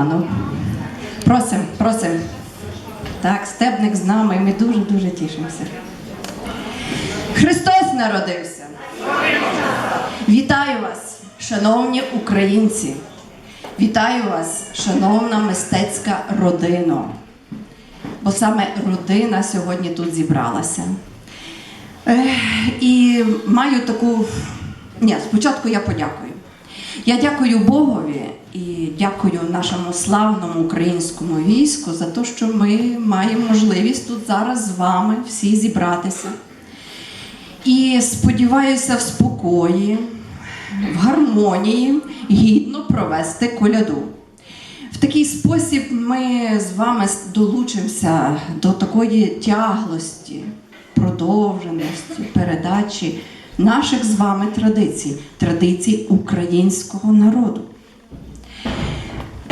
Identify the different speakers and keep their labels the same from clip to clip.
Speaker 1: Івану. Просим, просим. Так, стебник з нами, ми дуже-дуже тішимося. Христос народився. Вітаю вас, шановні українці. Вітаю вас, шановна мистецька родина. Бо саме родина сьогодні тут зібралася. І маю таку. Ні, спочатку я подякую. Я дякую Богові і дякую нашому славному українському війську за те, що ми маємо можливість тут зараз з вами всі зібратися. І сподіваюся, в спокої, в гармонії гідно провести коляду. В такий спосіб ми з вами долучимося до такої тяглості, продовженості, передачі наших з вами традицій, традицій українського народу.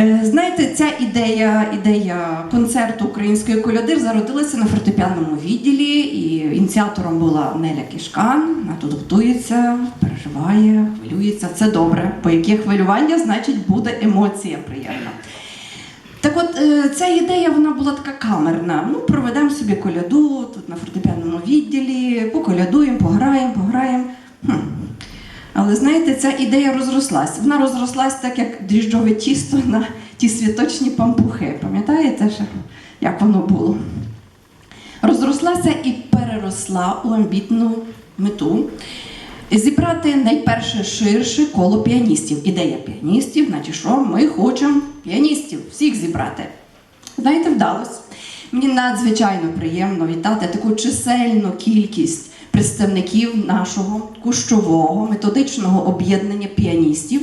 Speaker 1: Е, Знаєте, ця ідея, ідея концерту української коляди зародилася на фортепіанному відділі, і ініціатором була Неля Кішкан. Вона тут готується, переживає, хвилюється. Це добре. Бо яке хвилювання, значить, буде емоція приємна. Так от, е, ця ідея вона була така камерна. Ну, проведемо собі коляду тут на фортепіанному відділі, поколядуємо, пограємо, пограємо. Хм. Але знаєте, ця ідея розрослась. Вона розрослась так, як дріжджове тісто на ті святочні пампухи. Пам'ятаєте, як воно було? Розрослася і переросла у амбітну мету. Зібрати найперше ширше коло піаністів. Ідея піаністів, значить, що ми хочемо піаністів, всіх зібрати. Знаєте, вдалося. Мені надзвичайно приємно вітати таку чисельну кількість представників нашого кущового методичного об'єднання піаністів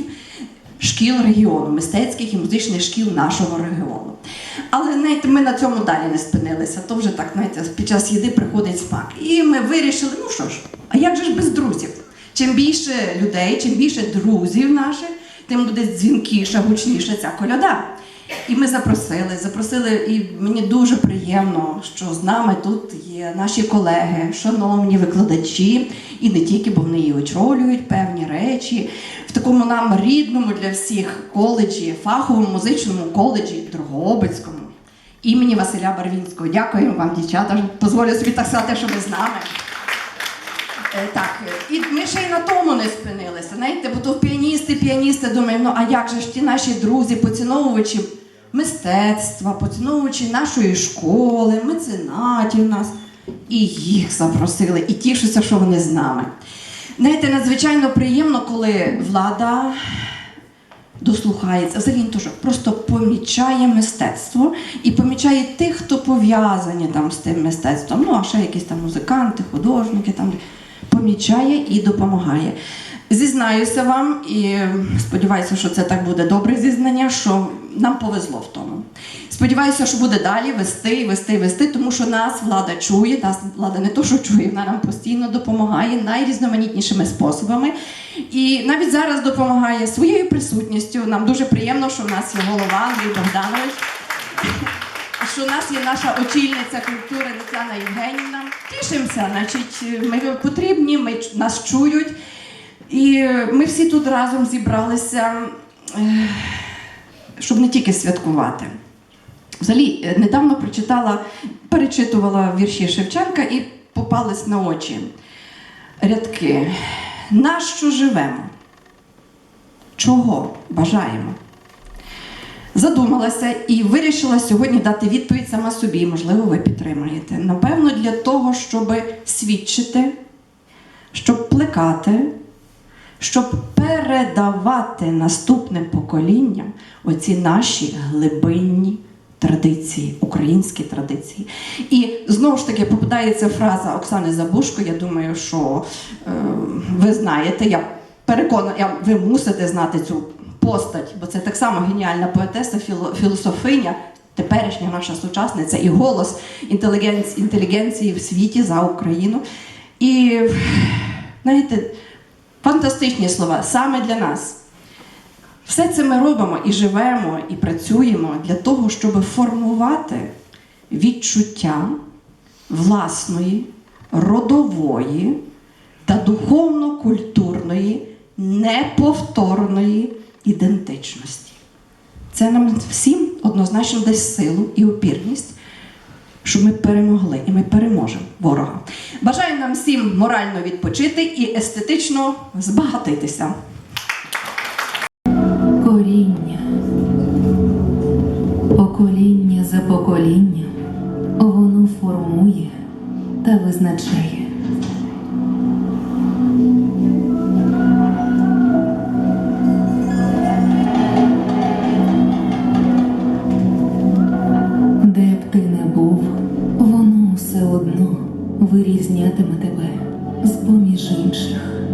Speaker 1: шкіл регіону, мистецьких і музичних шкіл нашого регіону. Але знаєте, ми на цьому далі не спинилися. То вже так, знаєте, під час їди приходить смак. І ми вирішили, ну що ж, а як же ж без друзів? Чим більше людей, чим більше друзів наших, тим буде дзвінкіша, гучніша ця коляда. І ми запросили, запросили, і мені дуже приємно, що з нами тут є наші колеги, шановні викладачі, і не тільки, бо вони і очолюють певні речі в такому нам рідному для всіх коледжі, фаховому музичному коледжі Дрогобицькому імені Василя Барвінського. Дякуємо вам, дівчата. Дозволю собі так сказати, що ви з нами. Е, Так, і ми ще й на тому не спинилися. Знаєте, бо то піаністи, піаністи думаємо, ну а як же ж ті наші друзі, поціновувачі мистецтва, поціновувачі нашої школи, меценатів нас. І їх запросили, і тішуся, що вони з нами. Знаєте, надзвичайно приємно, коли влада дослухається, взагалі не то, просто помічає мистецтво і помічає тих, хто пов'язані там з тим мистецтвом. Ну, а ще якісь там музиканти, художники там помічає і допомагає. Зізнаюся вам і сподіваюся, що це так буде добре зізнання, що нам повезло в тому. Сподіваюся, що буде далі вести, вести, вести, тому що нас влада чує, нас влада не то, що чує, вона нам постійно допомагає найрізноманітнішими способами. І навіть зараз допомагає своєю присутністю. Нам дуже приємно, що в нас є голова Андрій Богданович, що у нас є наша очільниця культури Тетяна Євгенівна. Тішимося, значить, ми потрібні, ми, нас чують. І ми всі тут разом зібралися, е, щоб не тільки святкувати. Взагалі, е, недавно прочитала, перечитувала вірші Шевченка і попались на очі рядки. Нащо живемо? Чого бажаємо? Задумалася і вирішила сьогодні дати відповідь сама собі, можливо, ви підтримаєте. Напевно, для того, щоб свідчити, щоб плекати, щоб передавати наступним поколінням оці наші глибинні традиції, українські традиції. І знову ж таки попадається фраза Оксани Забушко. Я думаю, що е, ви знаєте, я переконана, ви мусите знати цю постать, бо це так само геніальна поетеса, філософиня. Теперішня наша сучасниця і голос інтелігенції, в світі за Україну. І знаєте, фантастичні слова саме для нас. Все це ми робимо і живемо, і працюємо для того, щоб формувати відчуття власної, родової та духовно-культурної неповторної ідентичності.
Speaker 2: Це нам всім однозначно дасть силу і опірність, щоб ми перемогли і ми переможемо ворога. Бажаю нам всім морально відпочити і естетично збагатитися.
Speaker 3: Коріння. Покоління за поколінням воно формує та визначає. З поміж інших. твою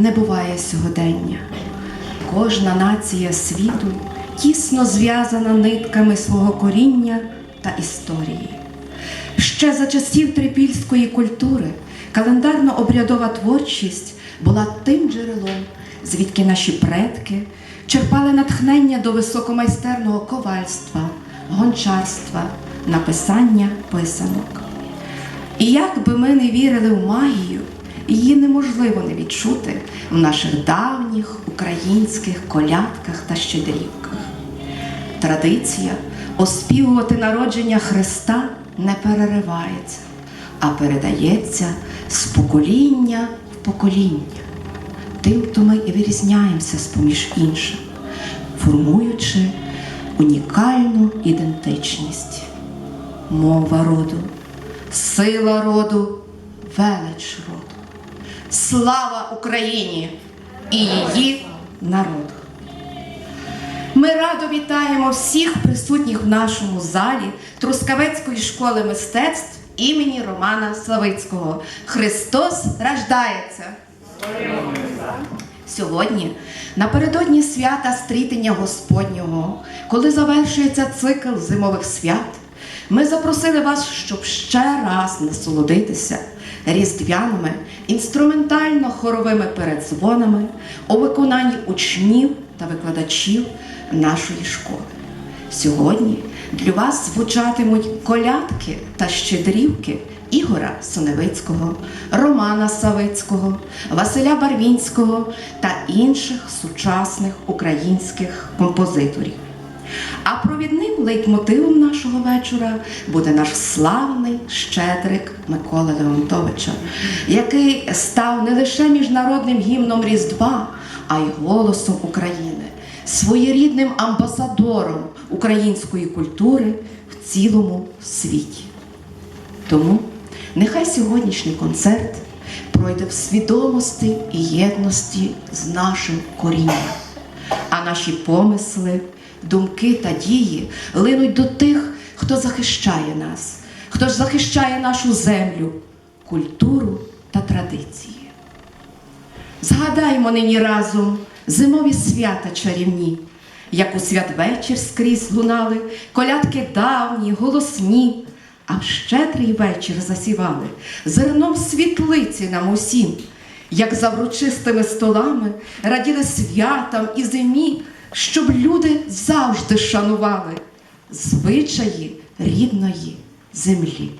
Speaker 2: не буває сьогодення. Кожна нація світу тісно зв'язана нитками свого коріння та історії. Ще за часів трипільської культури календарно-обрядова творчість була тим джерелом, звідки наші предки черпали натхнення до високомайстерного ковальства, гончарства, написання писанок. І як би ми не вірили в магію, її неможливо не відчути в наших давніх українських колядках та щедрівках. Традиція оспівувати народження Христа не переривається, а передається з покоління в покоління. Тим, то ми і вирізняємося з поміж інших, формуючи унікальну ідентичність, мова роду, сила роду, велич роду. Слава Україні і її народу! Ми радо вітаємо всіх присутніх в нашому залі Трускавецької школи мистецтв імені Романа Славицького. Христос рождається! Сьогодні, напередодні свята стрітення Господнього, коли завершується цикл зимових свят, ми запросили вас, щоб ще раз насолодитися різдвяними інструментально-хоровими передзвонами у виконанні учнів та викладачів нашої школи. Сьогодні для вас звучатимуть колядки та щедрівки Ігора Соневицького, Романа Савицького, Василя Барвінського та інших сучасних українських композиторів. А провідним лейтмотивом нашого вечора буде наш славний щедрик Микола Леонтовича, який став не лише міжнародним гімном Різдва, а й голосом України, своєрідним амбасадором української культури в цілому світі. Тому нехай сьогоднішній концерт пройде в свідомості і єдності з нашим корінням, а наші помисли думки та дії линуть до тих, хто захищає нас, хто ж захищає нашу землю, культуру та традиції. Згадаймо нині разом зимові свята чарівні, як у святвечір скрізь лунали, колядки давні, голосні, а в щедрий вечір засівали зерном світлиці нам усім, як за врочистими столами раділи святам і зимі, щоб люди завжди шанували звичаї рідної землі.